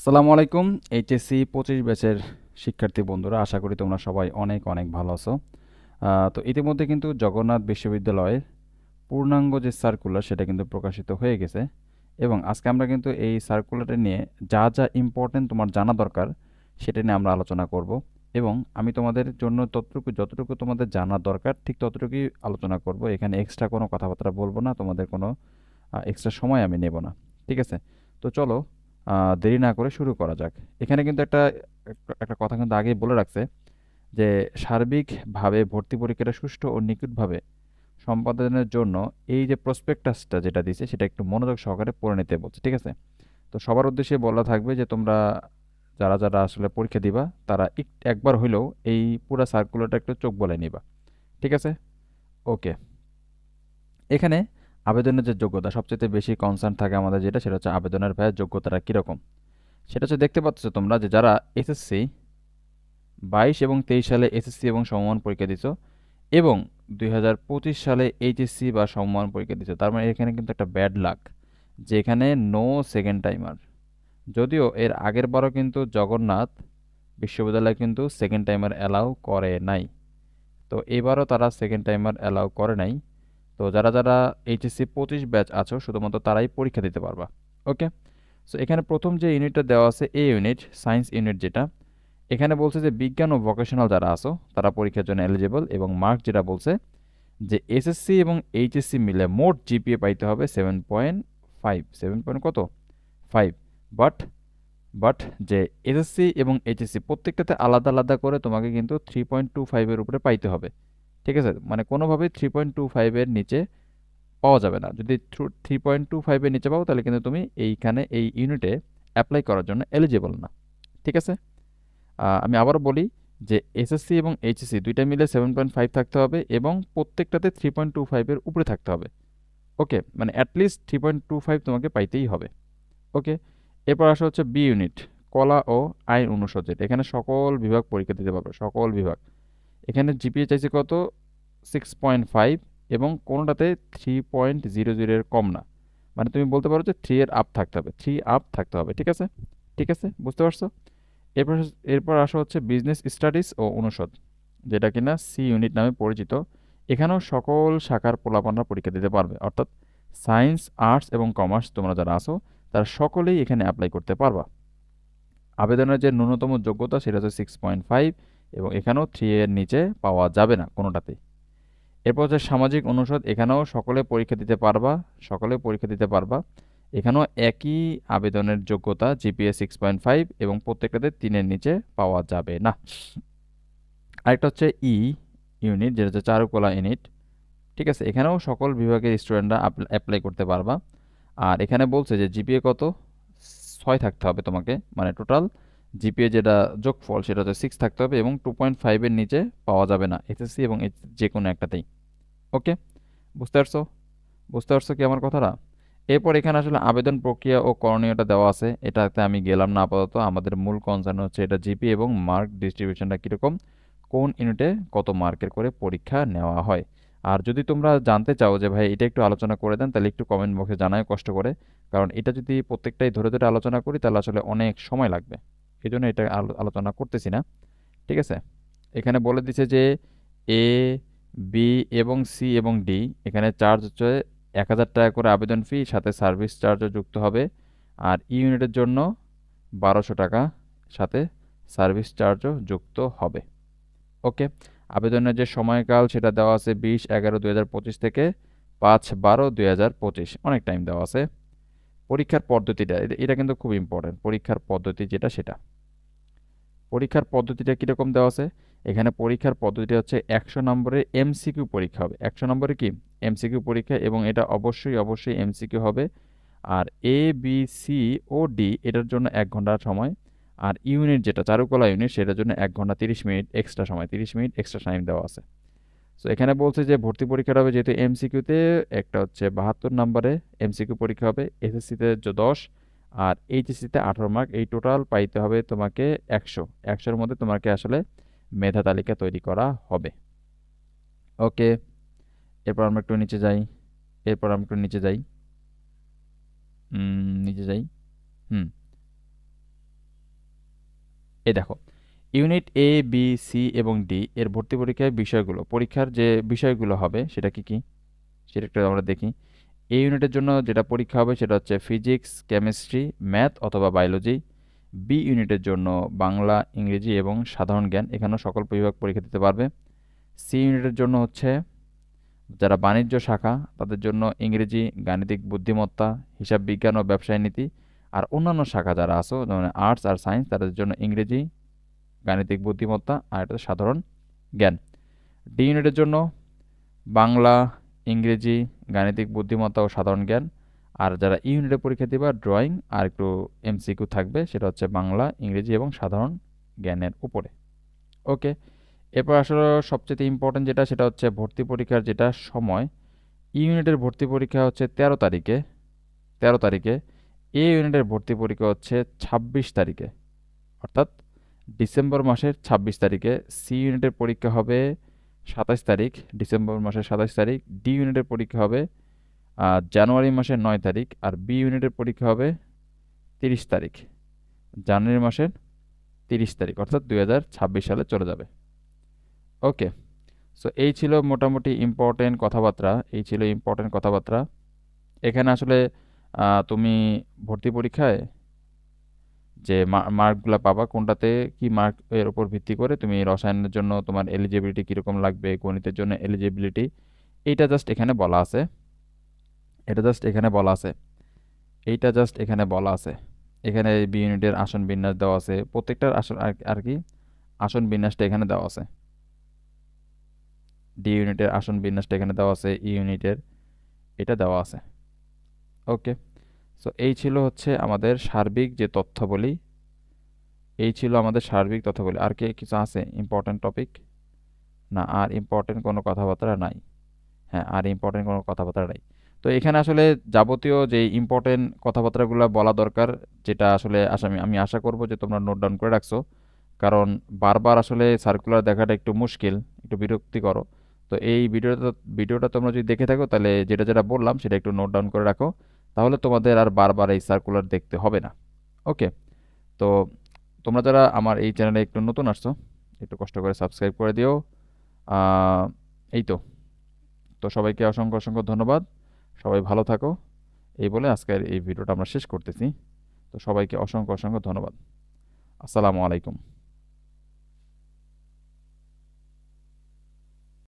আসসালামু আলাইকুম এইচএসসি পঁচিশ ব্যাচের শিক্ষার্থী বন্ধুরা, আশা করি তোমরা সবাই অনেক অনেক ভালো আছো। তো ইতিমধ্যে কিন্তু জগন্নাথ বিশ্ববিদ্যালয়ের পূর্ণাঙ্গ যে সার্কুলার সেটা কিন্তু প্রকাশিত হয়ে গেছে এবং আজকে আমরা কিন্তু এই সার্কুলারটা নিয়ে যা যা ইম্পর্টেন্ট তোমার জানা দরকার সেটা নিয়ে আমরা আলোচনা করব এবং আমি তোমাদের জন্য ততটুকু যতটুকু তোমাদের জানা দরকার ঠিক ততটুকুই আলোচনা করব। এখানে এক্সট্রা কোনো কথাবার্তা বলব না, তোমাদের কোনো এক্সট্রা সময় আমি নেব না, ঠিক আছে? তো চলো দেরি না করে শুরু করা যাক। এখানে কিন্তু একটা একটা কথা কিন্তু আগেই বলে রাখছে যে, সার্বিকভাবে ভর্তি পরীক্ষাটা সুষ্ঠু ও নিখুঁতভাবে সম্পাদনের জন্য এই যে প্রসপেক্টাসটা যেটা দিছে, সেটা একটু মনোযোগ সহকারে পড়ে নিতে বলছে, ঠিক আছে? তো সবার উদ্দেশ্যে বলা থাকবে যে, তোমরা যারা যারা আসলে পরীক্ষা দিবা, তারা একবার হইলেও এই পুরো সার্কুলারটা একটু চোখ বলে নিবা, ঠিক আছে? ওকে এখানে আবেদনের যে যোগ্যতা সবচেয়ে বেশি কনসার্ন থাকে আমাদের যেটা, সেটা হচ্ছে আবেদনের ভাইয়ের যোগ্যতাটা কীরকম? সেটা হচ্ছে দেখতে পাচ্ছ তোমরা যে যারা এসএসসি বাইশ এবং তেইশ সালে এসএসসি এবং সমমান পরীক্ষা দিছো এবং দুই হাজার পঁচিশ সালে এইচএসসি বা সমমান পরীক্ষা দিছো, তার মানে এখানে কিন্তু একটা ব্যাড লাক যে এখানে নো সেকেন্ড টাইমার যদিও এর আগের বারও কিন্তু জগন্নাথ বিশ্ববিদ্যালয় কিন্তু সেকেন্ড টাইমার অ্যালাউ করে নাই। তো এবারও তারা সেকেন্ড টাইমার অ্যালাউ করে নাই। তো যারা যারা এইচএসসি পঁচিশ ব্যাচ আছো, শুধুমাত্র তারাই পরীক্ষা দিতে পারবা ওকে সো এখানে প্রথম যে ইউনিটটা দেওয়া আছে এ ইউনিট সায়েন্স ইউনিট যেটা, এখানে বলছে যে বিজ্ঞান ও ভোকেশনাল যারা আছো, তারা পরীক্ষার জন্য এলিজিবল এবং মার্ক যেটা বলছে যে এসএসসি এবং এইচএসসি মিলে মোট জিপিএ পাইতে হবে seven point five seven point কত? ফাইভ বাট বাট যে এসএসসি এবং এইচএসসি প্রত্যেকটাতে আলাদা আলাদা করে তোমাকে কিন্তু থ্রি পয়েন্ট টু ফাইভের উপরে পাইতে হবে। ঠিক আছে? মানে কোনোভাবেই থ্রি পয়েন্ট টু ফাইভের নিচে পাওয়া যাবে না। যদি থ্রু থ্রি পয়েন্ট টু ফাইভের নিচে পাও, তাহলে কিন্তু তুমি এইখানে এই ইউনিটে অ্যাপ্লাই করার জন্য এলিজিবল না। ঠিক আছে? আমি আবারও বলি যে এসএসসি এবং এইচএসসি দুইটা মিলে সেভেন পয়েন্ট ফাইভ থাকতে হবে এবং প্রত্যেকটাতে থ্রি পয়েন্ট টু ফাইভের উপরে থাকতে হবে। ওকে? মানে at least three point two five তোমাকে পাইতেই হবে। ওকে? এরপর আসা হচ্ছে বি ইউনিট কলা ও আইন অনুষদ যেটা এখানে সকল বিভাগ পরীক্ষা দিতে পারবে, সকল বিভাগ। এখানে জিপিএ চাইছে কত? সিক্স পয়েন্ট ফাইভ এবং কোনোটাতে থ্রি পয়েন্ট জিরো জিরোর কম না। মানে তুমি বলতে পারো যে থ্রি এর আপ থাকতে হবে। থ্রি আপ থাকতে হবে, ঠিক আছে? ঠিক আছে? বুঝতে পারছ? এরপর এরপর আসা হচ্ছে বিজনেস স্টাডিজ ও অনুষদ, যেটা কিনা সি ইউনিট নামে পরিচিত। এখানেও সকল শাখার পোলাপানরা পরীক্ষা দিতে পারবে। অর্থাৎ সায়েন্স আর্টস এবং কমার্স তোমরা যারা আসো তারা সকলেই এখানে অ্যাপ্লাই করতে পারবা। আবেদনের যে ন্যূনতম যোগ্যতা, সেটা হচ্ছে সিক্স পয়েন্ট ফাইভ এবং এখানেও থ্রি এর নিচে পাওয়া যাবে না কোনোটাতেই। এরপর হচ্ছে সামাজিক অনুষদ, এখানেও সকলে পরীক্ষা দিতে পারবা, সকলে পরীক্ষা দিতে পারবা। এখানেও একই আবেদনের যোগ্যতা জিপিএ সিক্স পয়েন্ট ফাইভ এবং প্রত্যেকটাতে তিনের নিচে পাওয়া যাবে না। আরেকটা হচ্ছে ই ইউনিট যেটা হচ্ছে চারুকলা ইউনিট ঠিক আছে, এখানেও সকল বিভাগের স্টুডেন্টরা অ্যাপ্লাই করতে পারবা। আর এখানে বলছে যে জিপিএ কত? ছয় থাকতে হবে তোমাকে মানে টোটাল জিপিএ যেটা যোগফল সেটা হচ্ছে সিক্স থাকতে হবে এবং টু পয়েন্ট ফাইভের নিচে পাওয়া যাবে না এসএসসি এবং যে কোনো একটাতেই। ওকে বুঝতে পারছ? বুঝতে পারছ কি আমার কথাটা? এরপর এখানে আসলে আবেদন প্রক্রিয়া ও করণীয়টা দেওয়া আছে। এটাতে আমি গেলাম না আপাতত। আমাদের মূল কনসার্ন হচ্ছে এটা জিপি এবং মার্ক ডিস্ট্রিবিউশনটা কীরকম? কোন ইউনিটে কত মার্কের করে পরীক্ষা নেওয়া হয়? আর যদি তোমরা জানতে চাও যে ভাই এটা একটু আলোচনা করে দেন, তাহলে একটু কমেন্ট বক্সে জানায় কষ্ট করে। কারণ এটা যদি প্রত্যেকটাই ধরে ধরে আলোচনা করি, তাহলে আসলে অনেক সময় লাগবে। এই জন্য এটা আলোচনা করতেছি না। ঠিক আছে? এখানে বলে দিছে যে এ বি এবং সি এবং ডি এখানে চার্জ হচ্ছে এক হাজার টাকা করে আবেদন ফি সাথে সার্ভিস চার্জও যুক্ত হবে। আর ই ইউনিটের জন্য বারোশো টাকা, সাথে সার্ভিস চার্জও যুক্ত হবে। ওকে আবেদনের যে সময়কাল, সেটা দেওয়া আছে বিশ এগারো দুই থেকে পাঁচ বারো দুই অনেক টাইম দেওয়া আছে। পরীক্ষার পদ্ধতিটা, এটা এটা কিন্তু খুব ইম্পর্ট্যান্ট পরীক্ষার পদ্ধতি যেটা, সেটা। পরীক্ষার পদ্ধতিটা কীরকম দেওয়া আছে? এখানে পরীক্ষার পদ্ধতিটা হচ্ছে একশো নম্বরের এমসিকিউ পরীক্ষা হবে। একশো নম্বরে কি? এমসিকিউ পরীক্ষা এবং এটা অবশ্যই অবশ্যই এমসিকিউ হবে। আর এ বি সি ও ডি এটার জন্য এক ঘণ্টার সময়। আর ইউনিট যেটা, চারুকলা ইউনিট, সেটার জন্য এক ঘণ্টা তিরিশ মিনিট এক্সট্রা সময়, তিরিশ মিনিট এক্সট্রা টাইম দেওয়া আছে। সো এখানে বলছে যে ভর্তি পরীক্ষাটা হবে যেহেতু এমসিকিউতে একটা হচ্ছে বাহাত্তর নম্বরে এমসিকিউ পরীক্ষা হবে এসএসসিতে দশ আর এইচএসসিতে আঠারো মার্ক এই টোটাল পাইতে হবে তোমাকে একশো। একশোর মধ্যে তোমাকে আসলে মেধা তালিকা তৈরি করা হবে। ওকে, এরপর আমরা একটু নিচে যাই। এরপর আমরা একটু নিচে যাই। নিচে যাই। হুম। এই দেখো ইউনিট এ বি সি এবং ডি এর ভর্তি পরীক্ষায় বিষয়গুলো, পরীক্ষার যে বিষয়গুলো হবে, সেটা কি কি? সেটা একটু আমরা দেখি। এই ইউনিটের জন্য যেটা পরীক্ষা হবে সেটা হচ্ছে ফিজিক্স কেমিস্ট্রি ম্যাথ অথবা বায়োলজি বি ইউনিটের জন্য বাংলা, ইংরেজি এবং সাধারণ জ্ঞান। এখানেও সকল বিভাগ পরীক্ষা দিতে পারবে। সি ইউনিটের জন্য হচ্ছে যারা বাণিজ্য শাখা, তাদের জন্য ইংরেজি, গাণিতিক বুদ্ধিমত্তা, হিসাব বিজ্ঞান ও ব্যবসায় নীতি আর অন্যান্য শাখা যারা আছো, যেমন আর্টস আর সায়েন্স তাদের জন্য ইংরেজি, গাণিতিক বুদ্ধিমত্তা আর এটা সাধারণ জ্ঞান। ডি ইউনিটের জন্য বাংলা ইংরেজি, গাণিতিক বুদ্ধিমত্তা ও সাধারণ জ্ঞান। আর যারা ইউনিটে পরীক্ষা দিবা ড্রয়িং আর একটু এমসিকিউ থাকবে, সেটা হচ্ছে বাংলা, ইংরেজি এবং সাধারণ জ্ঞানের উপরে। ওকে, এরপর আসলে সবচেয়ে ইম্পর্টেন্ট যেটা, সেটা হচ্ছে ভর্তি পরীক্ষার যেটা সময়। ইউনিটের ভর্তি পরীক্ষা হচ্ছে তেরো তারিখে। তেরো তারিখে। এ ইউনিটের ভর্তি পরীক্ষা হচ্ছে ছাব্বিশ তারিখে। অর্থাৎ ডিসেম্বর মাসের ছাব্বিশ তারিখে সি ইউনিটের পরীক্ষা হবে সাতাশ তারিখ, ডিসেম্বর মাসের সাতাশ তারিখ ডি ইউনিটের পরীক্ষা হবে জানুয়ারি মাসের নয় তারিখ, আর বি ইউনিটের পরীক্ষা হবে তিরিশ তারিখ। জানুয়ারি মাসের তিরিশ তারিখ, অর্থাৎ দু হাজার ছাব্বিশ সালে চলে যাবে। ওকে সো এই ছিল মোটামুটি ইম্পর্টেন্ট কথাবার্তা, এই ছিল ইম্পর্টেন্ট কথাবার্তা। এখানে আসলে তুমি ভর্তি পরীক্ষায় যে মার্কগুলো পাবা, কোনটাতে কি মার্ক এর উপর ভিত্তি করে তুমি রসায়নের জন্য তোমার এলিজিবিলিটি কীরকম লাগবে, গণিতের জন্য এলিজিবিলিটি এইটা জাস্ট এখানে বলা আছে। এটা জাস্ট এখানে বলা আছে। এইটা জাস্ট এখানে বলা আছে। এখানে বি ইউনিটের আসন বিন্যাস দেওয়া আছে। প্রত্যেকটার আসন আর কি? আসন বিন্যাসটা এখানে দেওয়া আছে। ডি ইউনিটের আসন বিন্যাসটা এখানে দেওয়া আছে, ই ইউনিটের, এটা দেওয়া আছে। ওকে। সো এই ছিল হচ্ছে আমাদের সার্বিক যে তথ্যাবলী। এই ছিল আমাদের সার্বিক তথ্যাবলী। আর কে কিছু আছে? ইম্পর্ট্যান্ট টপিক না, আর ইম্পর্টেন্ট কোনো কথাবার্তা নাই। হ্যাঁ আর ইম্পর্টেন্ট কোনো কথাবার্তা নাই। তো এখানে আসলে যাবতীয় যে ইম্পর্টেন্ট কথাবার্তাগুলো বলা দরকার, যেটা আসলে আসামি আমি আশা করব যে তোমরা নোট ডাউন করে রাখছো। কারণ বারবার আসলে সার্কুলার দেখাটা একটু মুশকিল, একটু বিরক্তিকর। তো এই ভিডিওটা ভিডিওটা তোমরা যদি দেখে থাকো, তাহলে যেটা যেটা বললাম, সেটা একটু নোট ডাউন করে রাখো। তাহলে তোমাদের আর বারবার এই সার্কুলার দেখতে হবে না। ওকে তো তোমরা যারা আমার এই চ্যানেলে একটু নতুন আসছো, একটু কষ্ট করে সাবস্ক্রাইব করে দিও। এই তো। তো সবাইকে অসংখ্য অসংখ্য ধন্যবাদ। সবাই ভালো থাকো। এই বলে আজকের এই ভিডিওটা আমরা শেষ করতেছি। তো সবাইকে অসংখ্য অসংখ্য ধন্যবাদ। আসসালামু আলাইকুম।